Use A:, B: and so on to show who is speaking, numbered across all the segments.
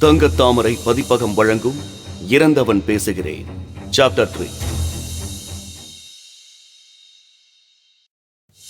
A: தங்கத்தாமரை பதிப்பகம் வழங்கும் இறந்தவன் பேசுகிறேன். சாப்டர் த்ரீ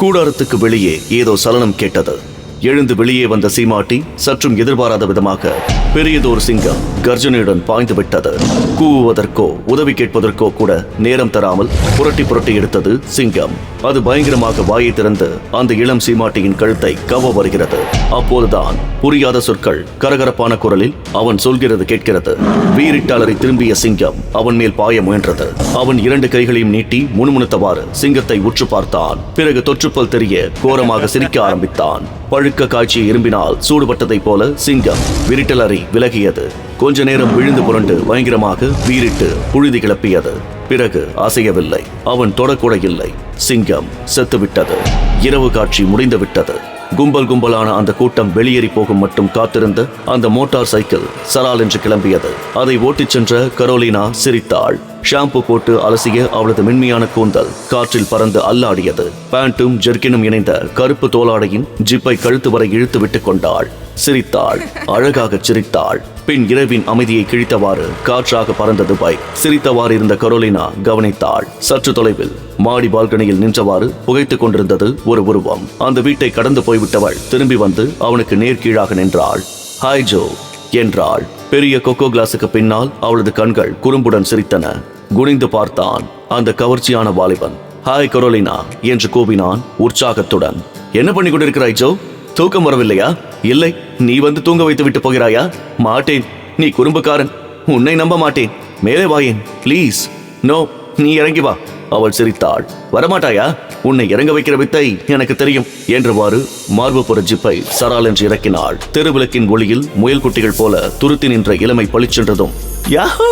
A: கூடாரத்துக்கு வெளியே ஏதோ சலனம் கேட்டது. எழுந்து வெளியே வந்த சீமாட்டி சற்றும் எதிர்பாராத விதமாக பெரியதொரு சிங்கம் கர்ஜனையுடன் பாய்ந்து விட்டது. கூவுவதற்கோ உதவி கேட்பதற்கோ கூட நேரம் தராமல் புரட்டி புரட்டி எடுத்தது சிங்கம். அது பயங்கரமாக வாயை திறந்து அந்த இளம் சீமாட்டியின் கழுத்தை கவ வருகிறது. அப்போதுதான் புரியாத சொற்கள் கரகரப்பான குரலில் அவன் சொல்கிறது கேட்கிறது. வீரிட்டாளரை திரும்பிய சிங்கம் அவன் மேல் பாய முயன்றது. அவன் இரண்டு கைகளையும் நீட்டி முணுமுணுத்தவாறு சிங்கத்தை உற்று பார்த்தான். பிறகு தொற்றுப்பல் தெரிய கோரமாக சிரிக்க ஆரம்பித்தான். பழுக்க காய்ச்சி இரும்பினால் சூடுபட்டதைப் போல சிங்கம் விரிட்டலறி விலகியது. கொஞ்ச நேரம் விழுந்து புரண்டு பயங்கரமாக வீறிட்டு புழுதி கிளப்பியது. பிறகு அசையவில்லை. அவன் தொடக்கூட இல்லை. சிங்கம் செத்துவிட்டது. இரவு காட்சி முடிந்துவிட்டது. கும்பல் கும்பலான அந்த கூட்டம் வெளியேறி போகும் மட்டும் காத்திருந்த அந்த மோட்டார் சைக்கிள் சலால் என்று கிளம்பியது. அதை ஓட்டிச் சென்ற கரோலினா சிரித்தாள். ஷாம்பு போட்டு அலசிய அவளது மென்மையான கூந்தல் காற்றில் பறந்து அல்லாடியது. பேண்ட்டும் ஜெர்கினும் இணைந்த கருப்பு தோலாடையின் ஜிப்பை கழுத்து வரை இழுத்து விட்டுக் கொண்டாள். சிரித்தாள். அழகாக சிரித்தாள். பின் இரவின் அமைதியை கிழித்தவாறு காற்றாக பறந்தது பைக் சிரித்தவாறு இருந்த கரோலினா கவனித்தாள். சற்று தொலைவில் மாடி பால்கனியில் நின்றவாறு புகைத்துக் கொண்டிருந்தது ஒரு உருவம். அந்த வீட்டை கடந்து போய்விட்டவள் திரும்பி வந்து அவனுக்கு நேர் கீழாக நின்றாள். ஹாய் ஜோ என்றாள். பெரிய கொக்கோ கிளாஸுக்கு பின்னால் அவளது கண்கள் குறும்புடன் சிரித்தன. குனிந்து பார்த்தான் அந்த கவர்ச்சியான வாலிபன். ஹாய் கரோலினா என்று கூவினான் உற்சாகத்துடன். என்ன பண்ணி கொண்டிருக்கிறாய் ஜோ? தூக்கம் வரவில்லையா? இல்லை நீ வந்து தூங்க வைத்து விட்டு போகிறாயா? மாட்டேன். நீ குறும்புக்காரன். உன்னை நம்ப மாட்டேன். மேலே வாயேன் ப்ளீஸ் நோ நீ இறங்கி வா. அவள் சிரித்தாள். வரமாட்டாயா? உன்னை இறங்க வைக்கிற வித்தை எனக்கு தெரியும் என்றவாறு மார்புப்புற ஜிப்பை சரால் என்று இறக்கினாள். தெருவிளக்கின் ஒளியில் முயல் குட்டிகள் போல துருத்தி நின்ற இளமை பளிச்சென்றதும் யாஹூ!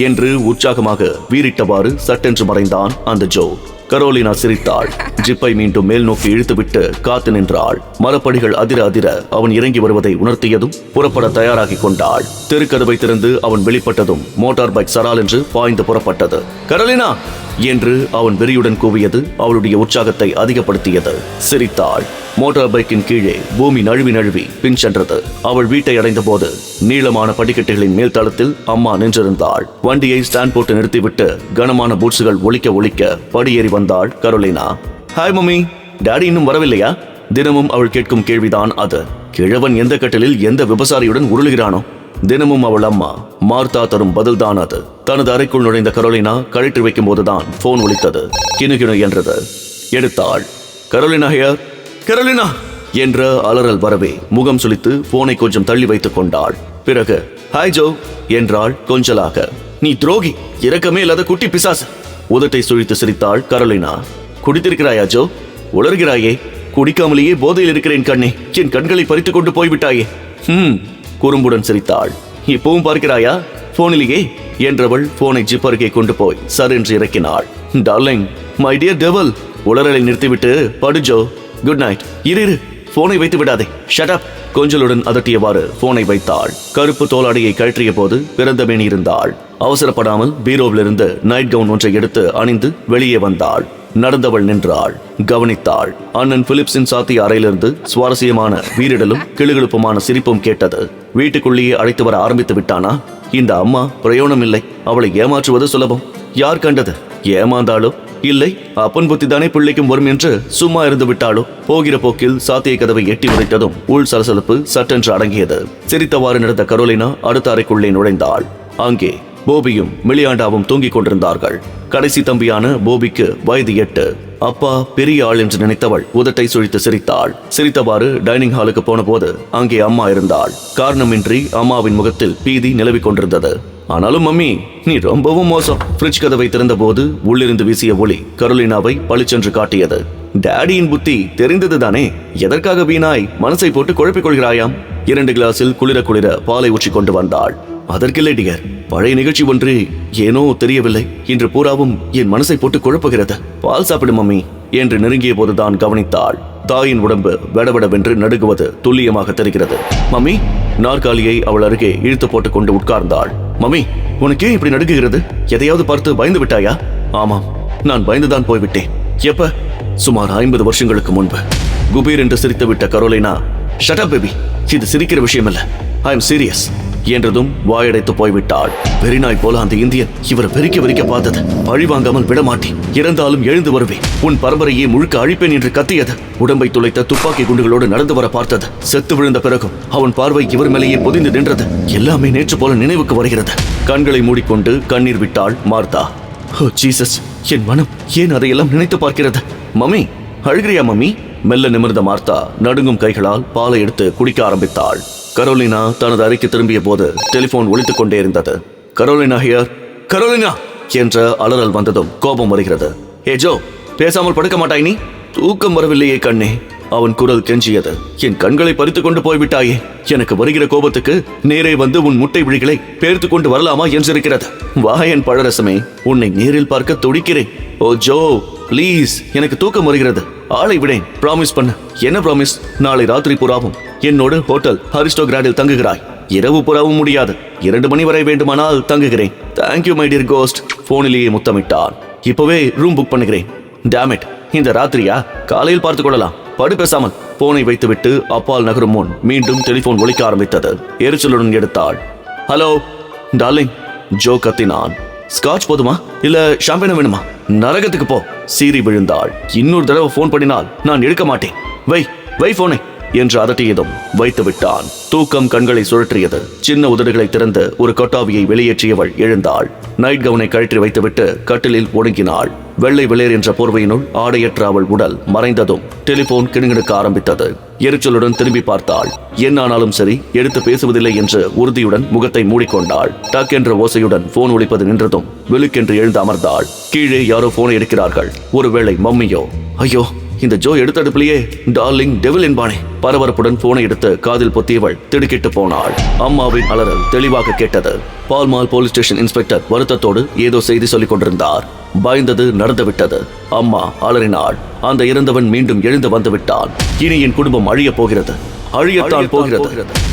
A: என்று உற்சாகமாக வீறிட்டவாறு சட்டென்று மறைந்தான் அந்த ஜோ. கரோலினா சிரித்தாள். ஜிப்பை மீண்டும் மேல் நோக்கி இழுத்துவிட்டு காத்து நின்றாள். மரப்படிகள் அதிர அதிர அவன் இறங்கி வருவதை உணர்த்தியதும் புறப்பட தயாராகி கொண்டாள். தெருக்கதவை திறந்து அவன் வெளிப்பட்டதும் மோட்டார் பைக் சரால் என்று பாய்ந்து புறப்பட்டது. கரோலினா! என்று அவன் வெறியுடன் கூவியது அவளுடைய உற்சாகத்தை அதிகப்படுத்தியது. சிரித்தாள். மோட்டார் பைக்கின் கீழே பூமி நழுவி நழுவி பின் சென்றது. அவள் வீட்டை அடைந்த போது நீளமான படிக்கட்டுகளின் மேல் தளத்தில் அம்மா நின்றிருந்தாள். வண்டியை ஸ்டாண்ட் போட்டு நிறுத்திவிட்டு கனமான பூட்ஸுகள் ஒழிக்க ஒழிக்க படியேறி வந்தாள் கரோலினா. ஹாய் மம்மி டாடி இன்னும் வரவில்லையா? தினமும் அவள் கேட்கும் கேள்விதான் அது. கிழவன் எந்த கட்டலில் எந்த விபசாரியுடன் உருளுகிறானோ? தினமும் அவள் அம்மா மார்த்தா தரும் பதில்தான் அது. தனது அறைக்குள் நுழைந்த கரோலினா கழற்றி வைக்கும் போதுதான் போன் ஒழித்தது கிணு கிணு என்றது. எடுத்தாள். Carolina here Carolina! என்ற அலறல் வரவே முகம் சுளித்து போனை கொஞ்சம் தள்ளி வைத்துக் கொண்டாள். பிறகு ஹாய் ஜோ என்றாள் கொஞ்சலாக. நீ துரோகி இரக்கமே இல்லாத குட்டி பிசாசு. உதட்டை சுழித்து சிரித்தாள் கரலினா. குடித்திருக்கிறாயா ஜோ உளர்கிறாயே குடிக்காமலேயே போதையில் இருக்கிறேன் கண்ணே. என் கண்களை பறித்துக் கொண்டு போய்விட்டாயே. ஹம் குறும்புடன் சிரித்தாள். இப்பவும் பார்க்கிறாயா? போனிலேயே என்றவள் போனை ஜிப் அருகே கொண்டு போய் சர் என்று இறக்கினாள். டார்லிங் மை டியர் டெவல் உளறலை நிறுத்திவிட்டு படுஜோ குட் நைட் இரு இரு. போனை வைத்து விடாதே. ஷட் அப் கொஞ்சலுடன் அதட்டியவாறு போனை வைத்தாள். கருப்பு தோலாடையை கழற்றிய போது பிறந்த இருந்தாள். அவசரப்படாமல் பீரோவிலிருந்து நைட் கவுன் ஒன்றை எடுத்து அணிந்து வெளியே வந்தாள். நடந்தவள் நின்றாள். கவனித்தாள். அண்ணன் பிலிப்ஸின் சாத்திய அறையிலிருந்து சுவாரஸ்யமான வீரிடலும் கிளுகிழுப்புமான சிரிப்பும் கேட்டது. வீட்டுக்குள்ளேயே அழைத்து வர ஆரம்பித்து விட்டானா? இந்த அம்மா பிரயோணம் இல்லை. அவளை ஏமாற்றுவது சுலபம். யார் கண்டது? ஏமாந்தாளோ? இல்லை அப்பன் புத்தி தானே பிள்ளைக்கும் வரும் என்று சும்மா இருந்து விட்டாலோ போகிற போக்கில் சாத்திய கதவை எட்டி உதைத்ததும் உள் சலசலப்பு சட்டென்று அடங்கியது. சிரித்தவாறு நடந்த கரோலினா அடுத்த அறைக்குள்ளே நுழைந்தாள். அங்கே போபியும் மிளியாண்டாவும் தூங்கிக் கொண்டிருந்தார்கள். கடைசி தம்பியான போபிக்கு வயது எட்டு. அப்பா பெரிய ஆள் என்று நினைத்தவள் உதட்டை சுழித்து சிரித்தாள். சிரித்தவாறு டைனிங் ஹாலுக்கு போன போது அங்கே அம்மா இருந்தாள். காரணமின்றி அம்மாவின் முகத்தில் பீதி நிலவிக் கொண்டிருந்தது. ஆனாலும் மம்மி நீ ரொம்பவும் மோசம். ஃப்ரிட்ஜ் கதவை திறந்த போது உள்ளிருந்து வீசிய ஒளி கரோலினாவை பளிச்சென்று காட்டியது. டாடியின் புத்தி தெரிந்தது தானே எதற்காக வீணாய் மனசை போட்டு குழப்பிக் கொள்கிறாயாம்? இரண்டு கிளாஸில் குளிர குளிர பாலை ஊற்றி கொண்டு வந்தாள். அதற்கில்லை டியர் பழைய நிகழ்ச்சி ஒன்று ஏனோ தெரியவில்லை. இன்று பூராவும் என் மனசை போட்டு குழப்புகிறது. பால் சாப்பிடு மம்மி என்று நெருங்கிய போதுதான் கவனித்தாள். தாயின் உடம்பு வெடவெடவென்று நடுங்குவது துல்லியமாக தெரிகிறது. மம்மி நாற்காலியை அவள் அருகே இழுத்து போட்டுக் கொண்டு உட்கார்ந்தாள். மம்மி உனக்கு ஏன் இப்படி நடுங்குகிறது? எதையாவது பார்த்து பயந்து விட்டாயா? ஆமாம் நான் பயந்துதான் போய்விட்டேன். எப்ப? சுமார் ஐம்பது வருஷங்களுக்கு முன்பு. குபீர் என்று சிரித்து விட்ட ஷட் அப் பேபி இது சிரிக்கிற விஷயம் இல்ல ஐ எம் சீரியஸ் என்றதும் வாயடைத்து போய்விட்டாள். வெறிநாய் போல அந்த இந்தியன் இவரை வெறிக்க வெறிக்க பார்த்தது. பழி வாங்காமல் விட மாட்டேன் இறந்தாலும் எழுந்து வருவேன். உன் பரம்பரையை முழுக்க அழிப்பேன் என்று கத்தியது. உடம்பை துளைத்த துப்பாக்கி குண்டுகளோடு நடந்து வர பார்த்தது. செத்து விழுந்த பிறகும் அவன் பார்வை இவர் மேலேயே பொதிந்து நின்றது. எல்லாமே நேற்று போல நினைவுக்கு வருகிறது. கண்களை மூடிக்கொண்டு கண்ணீர் விட்டாள் மார்த்தா ஓ ஜீசஸ் என் மனம் ஏன் அதையெல்லாம் நினைத்து பார்க்கிறது? மம்மி அழுகிறியா மம்மி? மெல்ல நிமிர்ந்த மார்த்தா நடுங்கும் கைகளால் பாலை எடுத்து குடிக்க ஆரம்பித்தாள். கரோலினா தனது அறைக்கு திரும்பிய போது டெலிபோன் ஒழித்துக் கொண்டே இருந்தது. Carolina here. கரோலினா! என்ற அலறல் வந்ததும் கோபம் வருகிறது. ஏ ஜோ! பேசாமல் படுக்க மாட்டாய் நீ? தூக்கம் வரவில்லையே கண்ணே. அவன் குரல் கெஞ்சியது. என் கண்களை பறித்துக் கொண்டு போய்விட்டாயே. எனக்கு வருகிற கோபத்துக்கு நேரே வந்து உன் முட்டை விழிகளை பேர்த்து கொண்டு வரலாமா என்றிருக்கிறது. வா என் பழரசமே. உன்னை நேரில் பார்க்க துடிக்கிறேன். Oh Joe! ப்ளீஸ்! எனக்கு தூக்கம் வருகிறது. ஆளை விடேன் ப்ராமிஸ் பண்ண. என்ன ப்ராமிஸ் நாளை ராத்திரி புறாவும். என்னோட ஹோட்டல் ஹரிஸ்டோ கிராடில் தங்குகிறாய். இரவு புறாவும் முடியாது. இரண்டு மணி வரை வேண்டுமானால் தங்குகிறேன். Thank you my dear ghost போனிலேயே முத்தமிட்டான். இப்பவே ரூம் புக் பண்ணுகிறேன். டேமிட் இந்த ராத்திரியா? காலையில் பார்த்துக் கொள்ளலாம். படு பேசாமல். போனை வைத்துவிட்டு அப்பால் நகரும் முன் மீண்டும் டெலிபோன் ஒழிக்க ஆரம்பித்தது. எரிச்சலுடன் எடுத்தாள். ஹலோ டார்லிங் ஜோ கத்தினான். ஸ்காட்ச் போதுமா? இல்ல ஷாம்பினா வேணுமா? நரகத்துக்கு போ. சீறி விழுந்தாள். இன்னொரு தடவை போன் பண்ணினால் நான் எடுக்க மாட்டேன். வை வை போனை என்று அதட்டியதும் வைத்து விட்டான். தூக்கம் கண்களை சுழற்றியது. சின்ன உதடுகளை திறந்து ஒரு கொட்டாவியை வெளியேற்றியவள் எழுந்தாள். நைட் கவுனை கழற்றி வைத்துவிட்டு கட்டிலில் ஒடுங்கினாள். வெள்ளை வெளியர் என்ற போர்வையினுள் ஆடையற்ற அவள் உடல் மறைந்ததும் டெலிபோன் கிணுகிணுக்க ஆரம்பித்தது. எரிச்சலுடன் திரும்பி பார்த்தாள். என்ன ஆனாலும் சரி எடுத்து பேசுவதில்லை என்று உறுதியுடன் முகத்தை மூடிக்கொண்டாள். டக் என்ற ஓசையுடன் போன் ஒழிப்பது நின்றதும் வெளுக்கென்று எழுந்து அமர்ந்தாள். கீழே யாரோ போனை எடுக்கிறார்கள். ஒருவேளை மம்மியோ? ஐயோ இந்த ஜோ எடுத்தடுப்பிலேயே டார்லிங் டெவில் என்பானே. பரபரப்புடன் போனை எடுத்து காதில் பொத்தியவள் திடுக்கிட்டு போனாள். அம்மாவின் அலறல் தெளிவாக கேட்டது. பால்மால் போலீஸ் ஸ்டேஷன் இன்ஸ்பெக்டர் வருத்தத்தோடு ஏதோ செய்தி சொல்லிக் கொண்டிருந்தார். பயந்தது நடந்துவிட்டது. அம்மா அலறினாள். அந்த இறந்தவன் மீண்டும் எழுந்து வந்து விட்டான் இனி என் குடும்பம் அழியப் போகிறது. அழியத்தான் போகிறது.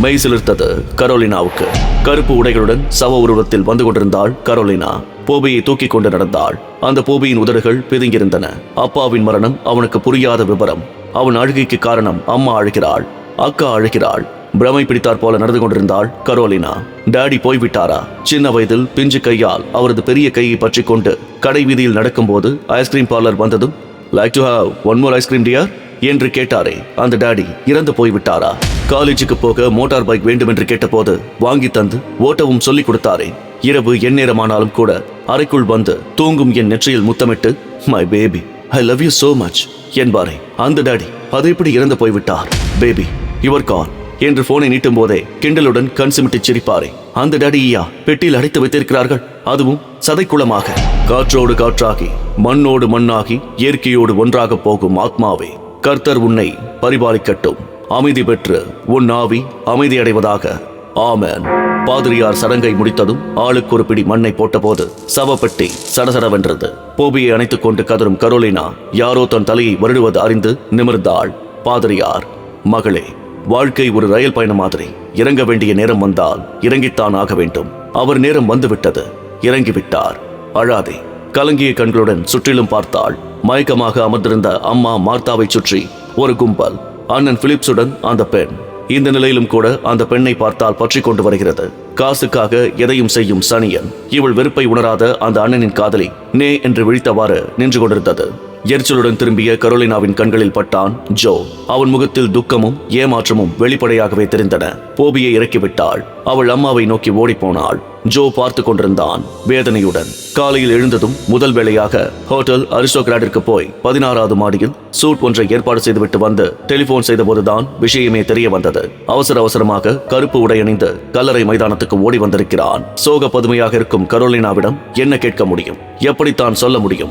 A: மெய் சிலிர்த்தது கரோலினாவுக்கு. கருப்பு உடைகளுடன் சவ உருவத்தில் வந்து கொண்டிருந்தாள் கரோலினா. போபியை தூக்கிக் கொண்டு நடந்தாள். அந்த போபியின் உதடுகள் பிதுங்கியிருந்தன. அப்பாவின் மரணம் அவனுக்கு புரியாத விபரம். அவன் அழுகைக்கு காரணம் அம்மா அழுகிறாள். அக்கா அழுகிறாள். பிரமை பிடித்தாற் போல நடந்து கொண்டிருந்தாள் கரோலினா. டாடி போய்விட்டாரா? சின்ன வயதில் பிஞ்சு கையால் அவரது பெரிய கையை பற்றி கொண்டு கடை வீதியில் நடக்கும்போது ஐஸ்கிரீம் பார்லர் வந்ததும் like to have one more ice cream dear என்று கேட்டாரே. அந்த டாடி இறந்து போய்விட்டாரா? காலேஜுக்கு போக மோட்டார் பைக் வேண்டும் என்று கேட்டபோது வாங்கி தந்து ஓட்டவும் சொல்லிக் கொடுத்தாரே. இரவு எந்நேரமானாலும் கூட அறைக்குள் வந்து தூங்கும் என் நெற்றியில் முத்தமிட்டு my baby I love you so much என்பாரே. அந்த டாடி அது எப்படி இறந்து போய்விட்டார். பேபி யுவர் கால் என்று போனை நீட்டும் போதே கிண்டலுடன் கண் சிமிட்டு சிரிப்பாரே. அந்த டாடியா பெட்டியில் அடைத்து வைத்திருக்கிறார்கள். அதுவும் சதைக்குளமாக. காற்றோடு காற்றாகி மண்ணோடு மண்ணாகி இயற்கையோடு ஒன்றாக போகும் ஆத்மாவே. கர்த்தர் உன்னை பரிபாலிக்கட்டும். அமைதி பெற்று உன் ஆவி அமைதியடைவதாக. ஆமேன். பாதிரியார் சடங்கை முடித்ததும் ஆளுக்கு ஒரு பிடி மண்ணை போட்டபோது சவப்பெட்டி சடசடவென்றது. போபியை அணைத்துக் கொண்டு கதரும் கரோலினா யாரோ தன் தலையை வருடுவது அறிந்து நிமிர்ந்தாள் பாதிரியார். மகளே வாழ்க்கை ஒரு ரயில் பயணம் மாதிரி. இறங்க வேண்டிய நேரம் வந்தால் இறங்கித்தான் ஆக வேண்டும். அவர் நேரம் வந்துவிட்டது. இறங்கிவிட்டார். அழாதே. கலங்கிய கண்களுடன் சுற்றிலும் பார்த்தாள். மயக்கமாக அமர்ந்திருந்த அம்மா மார்த்தாவை சுற்றி ஒரு கும்பல். அண்ணன் பிலிப்ஸுடன் அந்த பெண். இந்த நிலையிலும் கூட அந்த பெண்ணை பார்த்தால் பற்றி கொண்டு வருகிறது. காசுக்காக எதையும் செய்யும் சனியன். இவள் வெறுப்பை உணராத அந்த அண்ணனின் காதலி நே என்று விழித்தவாறு நின்று கொண்டிருந்தது. எரிச்சலுடன் திரும்பிய கரோலினாவின் கண்களில் பட்டான் ஜோ. அவன் முகத்தில் துக்கமும் ஏமாற்றமும் வெளிப்படையாகவே தெரிந்தன. போபியை இறக்கிவிட்டாள். அவள் அம்மாவை நோக்கி ஓடிப்போனாள். ஜோ பார்த்து கொண்டிருந்தான் வேதனையுடன். காலையில் எழுந்ததும் முதல் வேளையாக ஹோட்டல் அரிஸ்டோகிராடிற்கு போய் பதினாறாவது மாடியில் சூட் ஒன்றை ஏற்பாடு செய்துவிட்டு வந்து டெலிபோன் செய்தபோதுதான் விஷயமே தெரிய வந்தது. அவசர அவசரமாக கருப்பு உடை அணிந்து கல்லறை மைதானத்துக்கு ஓடி வந்திருக்கிறான். சோக பதுமையாக இருக்கும் கரோலினாவிடம் என்ன கேட்க முடியும்? எப்படித்தான் சொல்ல முடியும்?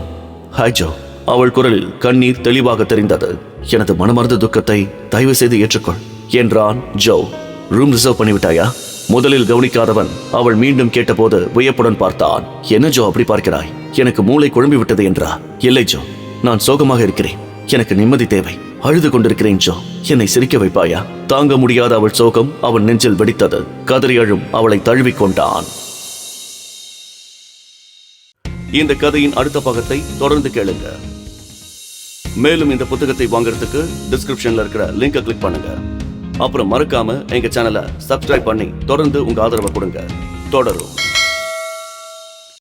A: Hi Joe. அவள் குரலில் கண்ணீர் தெளிவாக தெரிந்தது. எனது மனமர்ந்த துக்கத்தை தயவு செய்து ஏற்றுக்கொள் என்றான் ஜோ. Room reserve பண்ணிவிட்டாயா? முதலில் கவனிக்காதவன் அவள் மீண்டும் கேட்டபோது வியப்புடன் பார்த்தான். என்ன ஜோ அப்படி பார்க்கிறாய்? எனக்கு மூளை குழம்பி விட்டது என்றா? இல்லை ஜோ நான் சோகமாக இருக்கிறேன். எனக்கு நிம்மதி தேவை. அழுது கொண்டிருக்கிறேன் ஜோ. என்னை சிரிக்க வைப்பாயா? தாங்க முடியாத அவள் சோகம் அவன் நெஞ்சில் வெடித்தது. கதறி அழும் அவளை தழுவிக் கொண்டான். இந்த கதையின் அடுத்த பாகத்தை தொடர்ந்து கேளுங்க. மேலும் இந்த புத்தகத்தை வாங்குறதுக்கு டிஸ்கிரிப்ஷன்ல இருக்கிற லிங்கை கிளிக் பண்ணுங்க. அப்புறம் மறக்காம எங்க சேனலை சப்ஸ்கிரைப் பண்ணி தொடர்ந்து உங்க ஆதரவை கொடுங்க. தொடரும்.